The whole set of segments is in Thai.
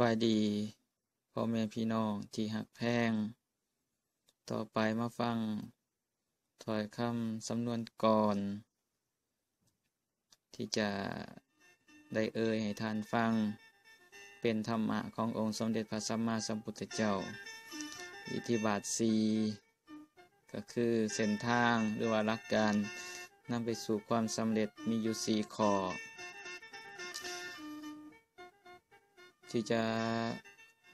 บายดีพ่อแม่พี่น้องที่หักแพง ต่อไปมาฟังถอยคำสำนวนก่อน ที่จะได้เอ่ยให้ทานฟัง เป็นธรรมะขององค์สมเด็จพระสัมมาสัมพุทธเจ้า อิทธิบาทสีก็คือเส้นทางหรือว่าหลักการนำไปสู่ความสำเร็จมีอยู่สี่ข้อ ที่จะ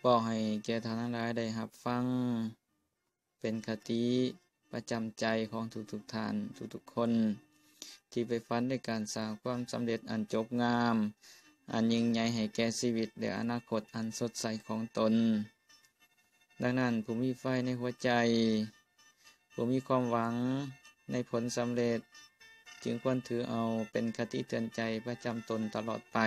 บอกให้แก่ทานทั้งหลายได้รับฟัง เป็นคติประจำใจของทุกๆทท่านทุกๆคน ที่ไปฟันในการสร้างความสำเร็จอันจบงาม อันยิ่งใหญ่ให้แก่ชีวิตและอนาคตอันสดใสของตน ดังนั้นผู้มีไฟในหัวใจผู้มีความหวังในผลสำเร็จ จึงควรถือเอาเป็นคติเตือนใจประจำตนตลอดไป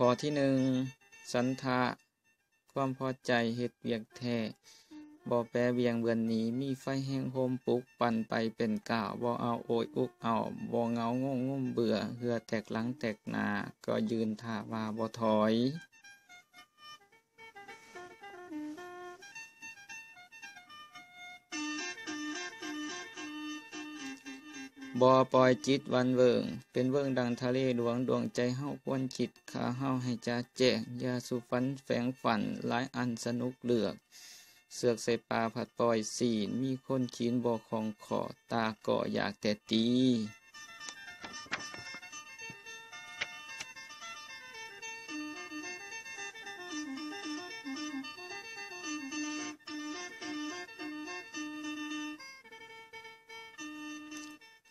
ข้อที่หนึ่งสันทะความพอใจเหตุเวียกแท้บ่แปรเวียงเบือนหนีมีไฟแห้งโฮมปุกปั่นไปเป็นก่าวบ่เอาโอยอุกเอาบ่เงางงงุ่มเบื่อเหือแตกหลังแตกหนา ก็ยืนท่าว่าบ่ถอย บ่ปล่อยจิตวันเวิงเป็นเวิงดังทะเลหลวงดวงใจเฮาควรจิตขาเฮาให้จะแจ้งยาสุฟันแฝงฝันหลายอันสนุกเลือก เสือกใส่ปลาผัดปล่อยสีนมีคนขีนบ่ของขอตาเกาะอยากแต่ตี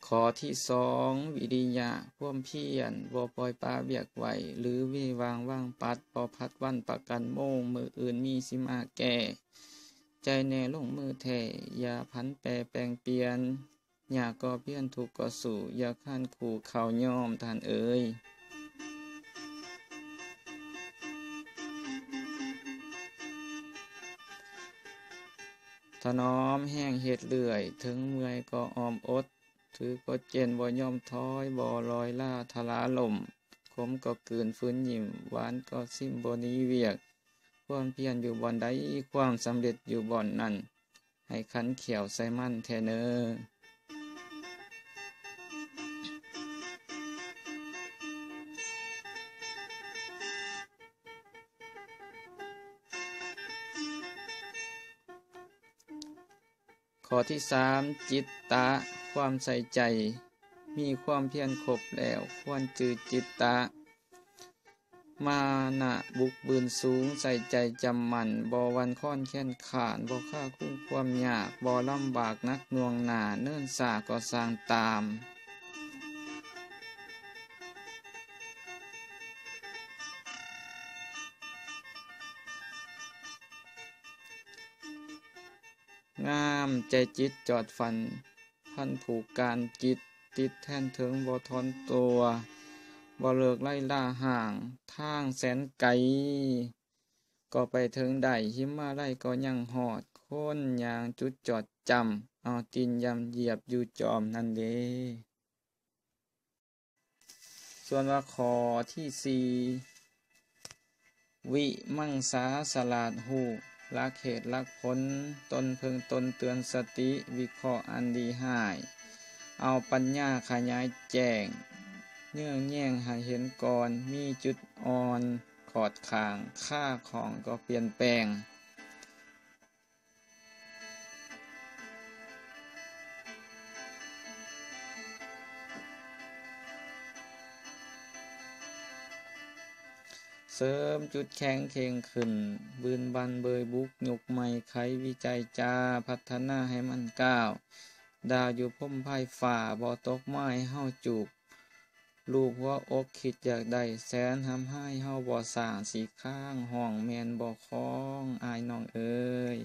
ข้อที่สองวิริยะพ่วมเพียรบ่ปล่อยปลาเบียกไหวหรือวิวางว่างปัดบ่พัดวันประกันโมงมืออื่นมีสิมาแก่ ใจแน่ลงมือแท้อย่าพันแปรแปลงเปลี่ยน อย่าก่อเพี้ยนถูกก่อสู่อย่าขั้นขู่เขาย่อมทานเอ๋ยถนอมแห้งเห็ดเลื่อย ถึงเมื่อยก็ออมอด ถือกดเจนบ่ย่อมท้อยบ่ลอยล่าทลาลมขมก็กืนฟื้นยิ้มหวานก็ซิมบหนีเวียก ความเพียรอยู่บ่อนใดความสำเร็จอยู่บ่อนนั้นให้ขันเขียวใส่มั่นแทเนอข้อที่สามจิตตะ ความใส่ใจ มีความเพียรครบแล้วควรจืดจิตตะ มานะบุกบืนสูงใส่ใจจำมันบ่วันค้อนแค้นขานบ่ค่าคุ้มความยากบ่ลำบากนักน่วงหนาเนิ่นสาก็สร้างตามงามใจจิตจอดฟัน พันผูกการจิต ติดแท่นถึงบ่ทอนตัวบ่เลิกไล่ล่าห่าง ทางแสนไกลก็ไปถึงได้หิมมาไล่ก็ยังหอดค้นยางจุดจอดจำเอาตีนยำเหยียบอยู่จอมนั่นเด้ส่วนว่าขอที่สี่วิมังสาสลาดหู ลักเหตุลักผล ตนพึงตนเตือนสติ วิเคราะห์อันดีหาย เอาปัญญาขยายแจ้ง เนื่องแย่งหาเห็นก่อน มีจุดอ่อน ขอดขาง ค่าของก็เปลี่ยนแปลง เสริมจุดแข็งเข่งขึ้น บืนบันเบยบุกยกใหม่ไขวิจัยจาพัฒนาให้มันก้าว ดาวอยู่พุ่มไพ่ฝ่าบอตกไม้เฮาจูบลูกหัวอกคิดอยากได้แสนทำให้เฮาบ่สร้างสีข้างห้องแมนบ่คล้องอายน้องเอ้ย